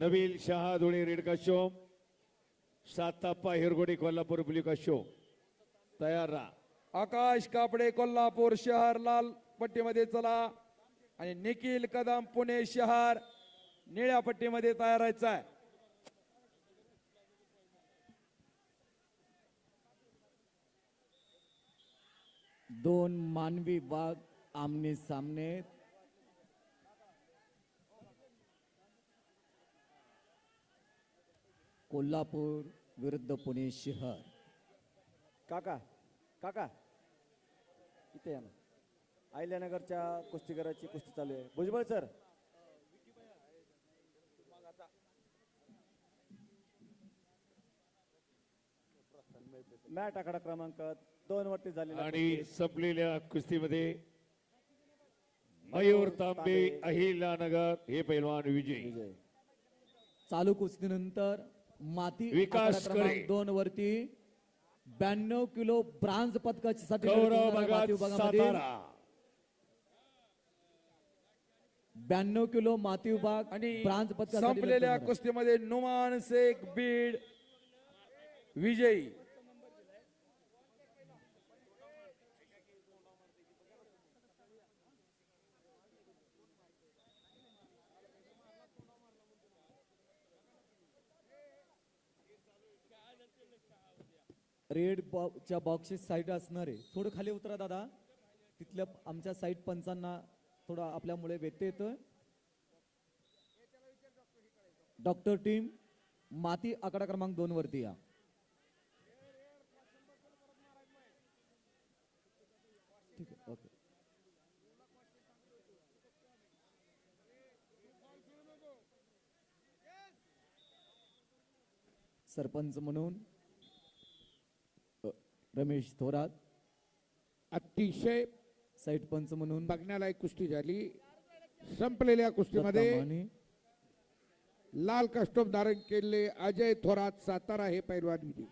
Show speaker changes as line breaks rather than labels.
Nabeel Shah Dhule red काशोम Satappa Hirgodi Kolhapur blue काशोम तयार राहा.
आकाश कापडे कोल्हापूर शहर लाल पट्टीमध्ये चला. आणि निखिल कदम पुणे शहर निळ्या पट्टीमध्ये तयार राहायचं आहे.
दोन मानवी वाघ आमने सामने कोल्हापूर विरुद्ध पुणे शहर.
काका काका. इथे या ना. अहिल्यानगरच्या कुस्तीगराची कुस्ती चालू आहे. भुजबळ सर. मॅट आकडा क्रमांक दोन वरती झालेला
आणि संपलेल्या कुस्तीमध्ये मयूर तांबे. अहिल्यानगर हे पैलवान विजयी.
विजय.
चालू कुस्तीनंतर माती
विकास.
दोन वरती ब्याण्णव किलो ब्रांज पदकासाठी
सातारा
ब्याण्णव किलो माती विभाग
आणि
ब्रांज लढत
संपलेल्या. कुस्तीमध्ये नुमान शेख बीड विजयी
रेड च्या बॉक्सेस साईड असणार. आहे थोडं खाली उतरा दादा. तिथल्या आमच्या साईड पंचांना थोडं आपल्यामुळे व्यत्यय येतोय. डॉक्टर टीम माती आकडा क्रमांक दोन वरती या. ठीक आहे ओके. सरपंच म्हणून रमेश थोरात.
अतिशय
साईड पंच म्हणून.
बघण्यालायक कुस्ती झाली. संपलेल्या कुस्तीमध्ये लाल कस्टोम धारण केलेले अजय थोरात सातारा हे पैलवान विजयी.